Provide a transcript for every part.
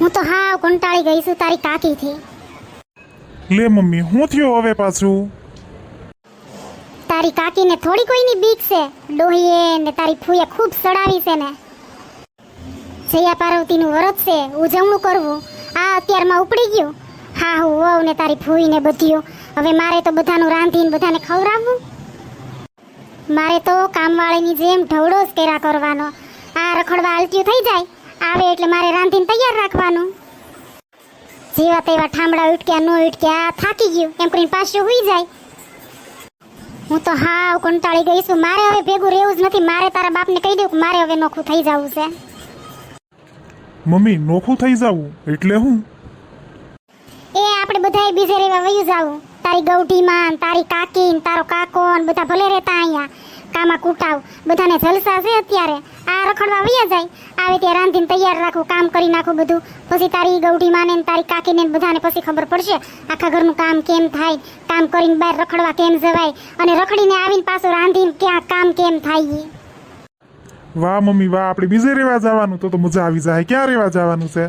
હું તો હાવ કંટાળી ગઈ છું તારી કાકીથી. લે મમ્મી હું થયો હવે પાછું? તારી કાકીને થોડી કોઈની બીક છે? ડોહીએ ને તારી ફૂએ ખૂબ સડાવી છે ને. જયા પાર્વતીનું વરત છે ઉજવણું કરવું. આ અત્યારમાં ઉપડી ગયું. હા હું વહુ ને તારી ફૂઈ ને બધીઓ. હવે મારે તો બધાનું રાંધીને બધાને ખવડાવવું. મારે તો કામવાળીની જેમ ઢવડો જ કર્યા કરવાનો. આ રખડવા આલત્યું થઈ જાય. આવે એટલે મારે રાંધીને તૈયાર રાખવાનું. જેવા તેવા ઠામડા ઉટક્યા ન ઉટક્યા થાકી ગયું. એમ કરીને પાછું હુઈ જાય. હું તો હાવ કંટાળી ગઈ છું. મારે હવે ભેગું રહેવું જ નથી. મારે તારા બાપને કહી દઉં કે મારે હવે નોખું થઈ જવું છે. મમ્મી નોખું થઈ જવું. એટલે હું? એ આપણે બધાએ બીજે રહેવા વયું જાવું. તારી ગૌઢીમાં ને તારી કાકી ને તારો કાકો ને બધા ભલે રહેતા અહીંયા. કામાં કૂટાવ. બધાને જલસા છે અત્યારે. આ રખડવા વયા જાય. આવે ત્યાં રાંધીને તૈયાર રાખું કામ કરી નાખું બધું. પછી તારી ગૌઢીમાં ને તારી કાકીને બધાને પછી ખબર પડશે આખા ઘરનું કામ કેમ થાય. કામ કરીને બહાર રખડવા કેમ જવાય? અને રખડીને આવીને પાછું રાંધીને ક્યાં કામ કેમ થાય. વાહ મમ્મી વાહ આપણે બીજે રહેવા જવાનું તો તો મજા આવી જાય. ક્યાં રહેવા જવાનું છે?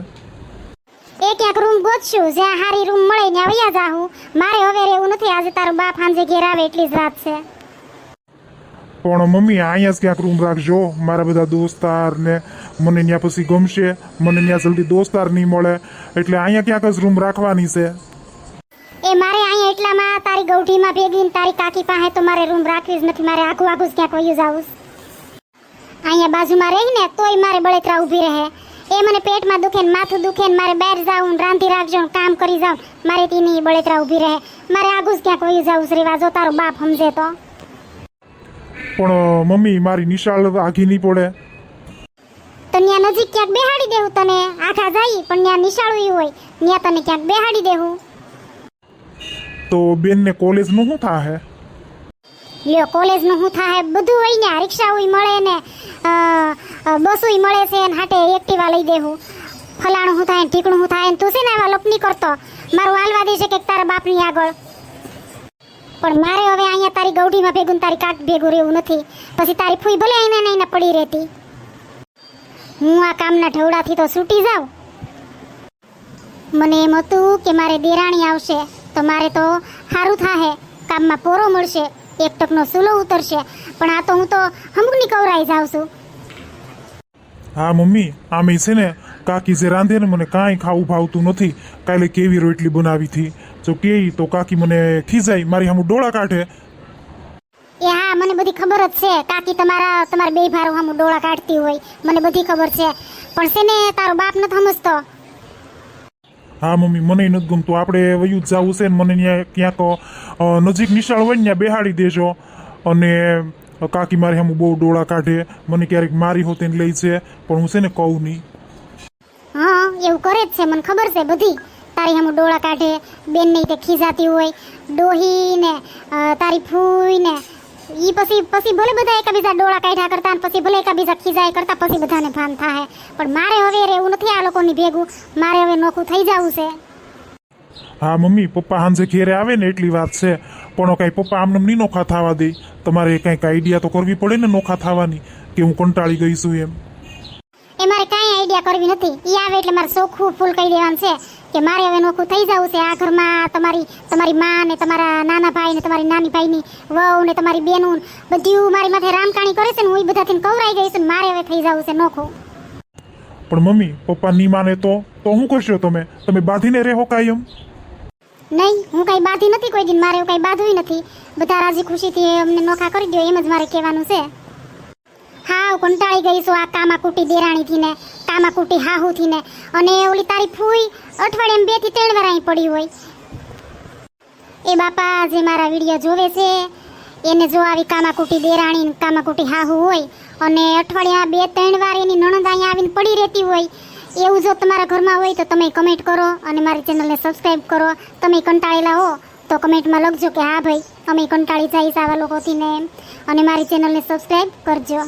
એ ક્યાંક રૂમ ગોતશું જ્યાં હારી રૂમ મળે ત્યાં વયા જાહું. મારે હવે રહેવું નથી આજે તારો બાપ સાંજે ઘેર આવે એટલી જ વાત છે. પણ મમ્મી અહીંયા જ ક્યાંક રૂમ રાખજો મારા બધા દોસ્તાર ને મને ત્યાં પછી ગમશે મને ત્યાં જલ્દી દોસ્તાર નહીં મળે એટલે અહીંયા ક્યાંક જ રૂમ રાખવાની છે એ મારે અહીંયા એટલામાં તારી ગૌઠીમાં ભેગીને તારી કાકી પાસે તો મારે રૂમ રાખવી જ નથી મારે આઘું આખું જ ક્યાંક વયું જાવું અહીંયા બાજુમાં રહીને તોય મારે બળેતરા ઊભી રહે એ મને પેટમાં દુખે ને માથું દુખે ને મારે બહાર જાઉં રાંધી રાખજો કામ કરી જાઉં મારે તેની બળેતરા ઊભી રહે મારે આગું જ ક્યાંક વયું જાવું શ્રીવા જો તારો બાપ સમજે તો પણ મમ્મી મારી નિશાળ આઘી નહીં પડે. તો નજીક ક્યાંક બેહાડી દેવું તને? આખા જાય પણ ત્યાં નિશાળું હોય. ત્યાં તને ક્યાંક બેહાડી દેવું તો બેનને કોલેજનું શું થાહે? લ્યો કોલેજનું શું થાય બધું હોય ને રિક્ષા હોય મળે ને બસ બસુય મળે છે ને હાટે એક્ટિવા લઈ દેવું ફલાણું શું થાય ઠીકણું શું થાય તું છે ને આવા લપની કરતો? મારું હાલવા દે છે કે તારા બાપની આગળ. પણ મારે હવે તારી ગૌડીમાં ભેગું તારી કાક ભેગું રહેવું નથી. પછી તારી ફૂઈ ભલે અહીંયા નહીં પડી રહેતી. હું આ કામના ઢવડાથી તો છૂટી જાઉં. મને એમ હતું કે મારે દેરાણી આવશે, તો મારે તો સારું થાહે, કામમાં પોરો મળશે, એક ટકનો સૂલો ઉતરશે, પણ આ તો હું તો હમુકની કવરાઈ જાઉં છું. હા, મમ્મી, આમે છે ને, કાકી જે રાંધે ને મને કાંઈ ખાવું ભાવતું નથી, કાલે કેવી રોટલી બનાવી હતી? જો કે તો કાકી મને ખીજાય મારી સામું ડોળા કાઢે. ખબર જ છે. કાકી તમારા તમારા બે ભારો હમ ડોળા કાઢતી હોય. મને બધી ખબર છે. પણ છે ને તારો બાપ નથી સમજતો. હા મમ્મી મને નથી ગમતું. આપણે વયું જવું છે ને મને ત્યાં ક્યાંક નજીક નિશાળ હોય ને ત્યાં બેહાડી દેજો. અને કાકી મારે હમ બહુ ડોળા કાઢે. મને ક્યારેક મારી હોતે ને લઈ છે. પણ હું છે ને કહું નહીં. હા એવું કરે જ છે. મને ખબર છે બધી. તારી હમ ડોળા કાઢે. બેન નહીં તે ખીજાતી હોય. ડોહી ને તારી ફૂઈ ને ઈ પછી પછી ભલે બધા એકબીજા ડોળા કાઢ્યા કરતા અને પછી ભલે એકબીજા ખીજાય કરતા પછી બધાને ભાન થાય પણ મારે હવે રહેવું નથી આ લોકોની ભેગું. મારે હવે નોખું થઈ જવું છે. હા મમ્મી પપ્પા હાંજે ઘેરે આવે ને એટલી વાત છે. પણ કાંઈ પપ્પા આમને નહીં નોખા થવા દે. તમારે કંઈક આઈડિયા તો કરવી પડે ને નોખા થવાની કે હું કંટાળી ગઈ છું એમ. એ મારે કાંઈ આઈડિયા કરવી નથી. ઈ આવે એટલે મારે ચોખ્ખું ફૂલ કહી દેવાનું છે. કે મારે હવે નોખું થઈ જવું છે આ ઘરમાં. તમારી તમારી માં ને તમારા નાના ભાઈ ને તમારી નાની ભાઈની વહુ ને તમારી બેનું બધું મારી માથે રામકાણી કરે છે ને હું એ બધાથી કવરાઈ ગઈ છું ને મારે હવે થઈ જવું છે નોખું પણ મમ્મી પપ્પા ની માને તો તો હું કરશો તમે? તમે બાંધીને રહો કાયમ. નહીં હું કઈ બાંધી નથી કોઈ દિન મારે એવું કઈ બાંધવું નથી. બધા રાજી ખુશીથી અમને નોખા કરી દો એમ જ મારે કહેવાનું છે. હાવ કંટાળી ગઈ છું આ કામાકુટી દેરાણીથી ને કામાકુટી હાહુથી ને અને ઓલી તારી ફૂઈ અઠવાડિયામાં બેથી ત્રણ વાર અહીં પડી હોય. એ બાપા જે મારા વીડિયો જોવે છે. એને જો આવી કામાકુટી દેરાણી કામાકુટી હાહુ હોય અને અઠવાડિયા બે ત્રણ વાર એની નણંદ અહીંયા આવીને પડી રહેતી હોય, એવું જો તમારા ઘરમાં હોય તો તમે કમેન્ટ કરો અને મારી ચેનલને સબસ્ક્રાઈબ કરો. તમે કંટાળેલા હો તો કમેન્ટમાં લખજો કે હા ભાઈ, અમે કંટાળી જઈશ આવા લોકોથી ને અને મારી ચેનલને સબસ્ક્રાઈબ કરજો.